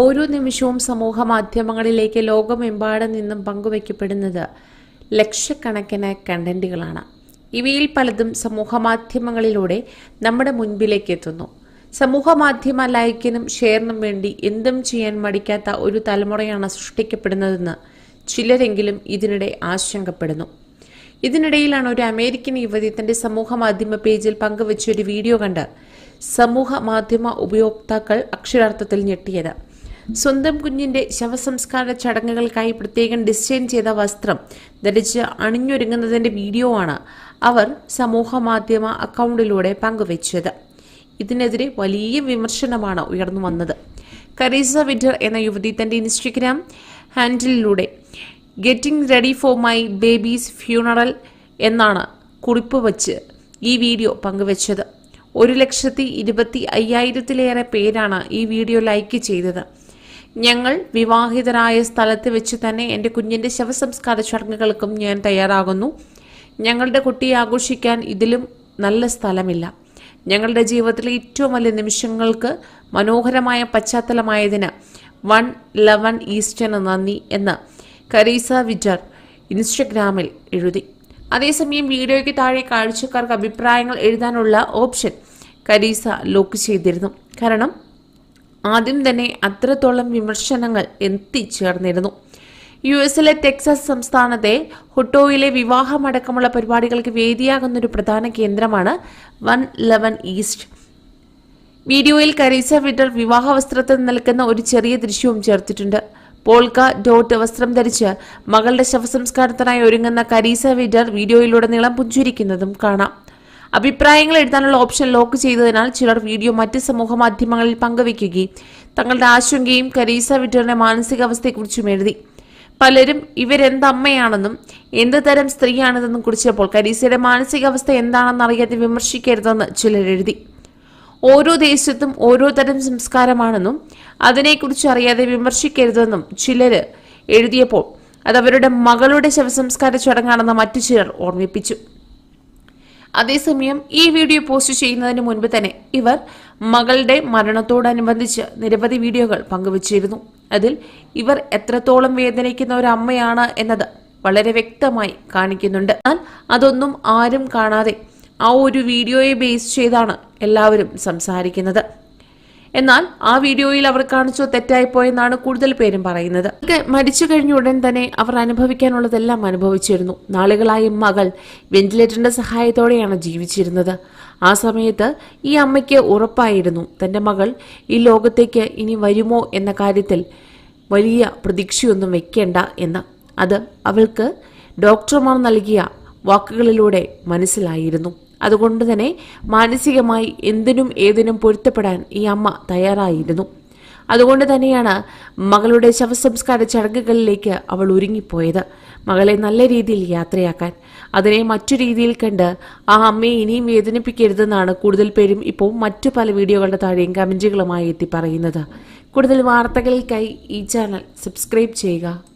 ഓരോ നിമിഷവും സമൂഹ മാധ്യമങ്ങളിലേക്ക് ലോകമെമ്പാടും നിന്നും പങ്കുവയ്ക്കപ്പെടുന്നത് ലക്ഷക്കണക്കിന് കണ്ടന്റുകളാണ്. ഇവയിൽ പലതും സമൂഹ മാധ്യമങ്ങളിലൂടെ നമ്മുടെ മുൻപിലേക്ക് എത്തുന്നു. സമൂഹ മാധ്യമ ലൈക്കിനും ഷെയറിനും വേണ്ടി എന്തും ചെയ്യാൻ മടിക്കാത്ത ഒരു തലമുറയാണ് സൃഷ്ടിക്കപ്പെടുന്നതെന്ന് ചിലരെങ്കിലും ഇതിനിടെ ആശങ്കപ്പെടുന്നു. ഇതിനിടയിലാണ് ഒരു അമേരിക്കൻ യുവതി തന്റെ സമൂഹ മാധ്യമ പേജിൽ പങ്കുവച്ച ഒരു വീഡിയോ കണ്ട് സമൂഹ മാധ്യമ ഉപയോക്താക്കൾ അക്ഷരാർത്ഥത്തിൽ ഞെട്ടിയത്. സ്വന്തം കുഞ്ഞിന്റെ ശവസംസ്കാര ചടങ്ങുകൾക്കായി പ്രത്യേകം ഡിസൈൻ ചെയ്ത വസ്ത്രം ധരിച്ച് അണിഞ്ഞൊരുങ്ങുന്നതിന്റെ വീഡിയോ ആണ് അവർ സമൂഹ മാധ്യമ അക്കൗണ്ടിലൂടെ പങ്കുവച്ചത്. ഇതിനെതിരെ വലിയ വിമർശനമാണ് ഉയർന്നു വന്നത്. കരീസ വിറ്റർ എന്ന യുവതി തന്റെ Instagram ഹാൻഡിലിലൂടെ getting ready for my baby's funeral എന്നാണ് കുറിപ്പ് വച്ച് ഈ വീഡിയോ പങ്കുവച്ചത്. ഒരു ലക്ഷത്തി ഇരുപത്തി അയ്യായിരത്തിലേറെ പേരാണ് ഈ വീഡിയോ ലൈക്ക് ചെയ്തത്. ഞങ്ങൾ വിവാഹിതരായ സ്ഥലത്ത് വെച്ച് തന്നെ എന്റെ കുഞ്ഞിന്റെ ശവസംസ്കാര ചടങ്ങുകൾക്കും ഞാൻ തയ്യാറാകുന്നു. ഞങ്ങളുടെ കുട്ടിയെ ആഘോഷിക്കാൻ ഇതിലും നല്ല സ്ഥലമില്ല. ഞങ്ങളുടെ ജീവിതത്തിലെ ഏറ്റവും വലിയ നിമിഷങ്ങൾക്ക് മനോഹരമായ പശ്ചാത്തലമായതിന് വൺ ലെവൻ ഈസ്റ്റേണ് നന്ദി എന്ന് കരീസ വിജർ ഇൻസ്റ്റഗ്രാമിൽ എഴുതി. അതേസമയം വീഡിയോയ്ക്ക് താഴെ കാഴ്ചക്കാർക്ക് അഭിപ്രായങ്ങൾ എഴുതാനുള്ള ഓപ്ഷൻ കരീസ ലോക്ക് ചെയ്തിരുന്നു. കാരണം ആദ്യം തന്നെ അത്രത്തോളം വിമർശനങ്ങൾ എത്തിച്ചേർന്നിരുന്നു. യു എസിലെ ടെക്സസ് സംസ്ഥാനത്തെ ഹുട്ടോയിലെ വിവാഹമടക്കമുള്ള പരിപാടികൾക്ക് വേദിയാകുന്ന ഒരു പ്രധാന കേന്ദ്രമാണ് വൺ ലെവൻ ഈസ്റ്റ്. വീഡിയോയിൽ കരീസ വിഡർ വിവാഹ വസ്ത്രത്തിൽ നിൽക്കുന്ന ഒരു ചെറിയ ദൃശ്യവും ചേർത്തിട്ടുണ്ട്. പോൾക്ക ഡോട്ട് വസ്ത്രം ധരിച്ച് മകളുടെ ശവസംസ്കാരത്തിനായി ഒരുങ്ങുന്ന കരീസ വിഡർ വീഡിയോയിലുടനീളം പുഞ്ചിരിക്കുന്നതും കാണാം. അഭിപ്രായങ്ങൾ എഴുതാനുള്ള ഓപ്ഷൻ ലോക്ക് ചെയ്തതിനാൽ ചിലർ വീഡിയോ മറ്റ് സമൂഹ മാധ്യമങ്ങളിൽ പങ്കുവയ്ക്കുകയും തങ്ങളുടെ ആശങ്കയും കരീസ വിറ്ററിന്റെ മാനസികാവസ്ഥയെക്കുറിച്ചും എഴുതി. പലരും ഇവരെന്തമ്മയാണെന്നും എന്ത് തരം സ്ത്രീയാണിതെന്നും കുറിച്ചപ്പോൾ കരീസയുടെ മാനസികാവസ്ഥ എന്താണെന്ന് അറിയാതെ വിമർശിക്കരുതെന്ന് ചിലർ എഴുതി. ഓരോ ദേശത്തും ഓരോ തരം സംസ്കാരമാണെന്നും അതിനെക്കുറിച്ച് അറിയാതെ വിമർശിക്കരുതെന്നും ചിലർ എഴുതിയപ്പോൾ അതവരുടെ മകളുടെ ശവസംസ്കാര ചടങ്ങാണെന്ന് മറ്റു ചിലർ ഓർമ്മിപ്പിച്ചു. അതേസമയം ഈ വീഡിയോ പോസ്റ്റ് ചെയ്യുന്നതിന് മുൻപ് തന്നെ ഇവർ മകളുടെ മരണത്തോടനുബന്ധിച്ച് നിരവധി വീഡിയോകൾ പങ്കുവച്ചിരുന്നു. അതിൽ ഇവർ എത്രത്തോളം വേദനിക്കുന്ന ഒരു അമ്മയാണ് എന്നത് വളരെ വ്യക്തമായി കാണിക്കുന്നുണ്ട്. എന്നാൽ അതൊന്നും ആരും കാണാതെ ആ ഒരു വീഡിയോയെ ബേസ് ചെയ്താണ് എല്ലാവരും സംസാരിക്കുന്നത്. എന്നാൽ ആ വീഡിയോയിൽ അവർ കാണിച്ചോ തെറ്റായിപ്പോയെന്നാണ് കൂടുതൽ പേരും പറയുന്നത്. മരിച്ചു കഴിഞ്ഞ ഉടൻ തന്നെ അവർ അനുഭവിക്കാനുള്ളതെല്ലാം അനുഭവിച്ചിരുന്നു. നാളുകളായി മകൾ വെന്റിലേറ്ററിന്റെ സഹായത്തോടെയാണ് ജീവിച്ചിരുന്നത്. ആ സമയത്ത് ഈ അമ്മയ്ക്ക് ഉറപ്പായിരുന്നു. തന്റെ മകൾ ഈ ലോകത്തേക്ക് ഇനി വരുമോ എന്ന കാര്യത്തിൽ വലിയ പ്രതീക്ഷയൊന്നും വെക്കേണ്ട എന്ന്. അത് അവൾക്ക് ഡോക്ടർമാർ നൽകിയ വാക്കുകളിലൂടെ മനസ്സിലായിരുന്നു. അതുകൊണ്ട് തന്നെ മാനസികമായി എന്തിനും ഏതിനും പൊരുത്തപ്പെടാൻ ഈ അമ്മ തയ്യാറായിരുന്നു. അതുകൊണ്ട് തന്നെയാണ് മകളുടെ ശവസംസ്കാര ചടങ്ങുകളിലേക്ക് അവൾ ഒരുങ്ങിപ്പോയത്. മകളെ നല്ല രീതിയിൽ യാത്രയാക്കാൻ അതിനെ മറ്റു രീതിയിൽ കണ്ട് ആ അമ്മയെ ഇനിയും വേദനിപ്പിക്കരുതെന്നാണ് കൂടുതൽ പേരും ഇപ്പോൾ മറ്റു പല വീഡിയോകളുടെ താഴെയും കമന്റുകളുമായി എത്തി പറയുന്നത്. കൂടുതൽ വാർത്തകൾക്കായി ഈ ചാനൽ സബ്സ്ക്രൈബ് ചെയ്യുക.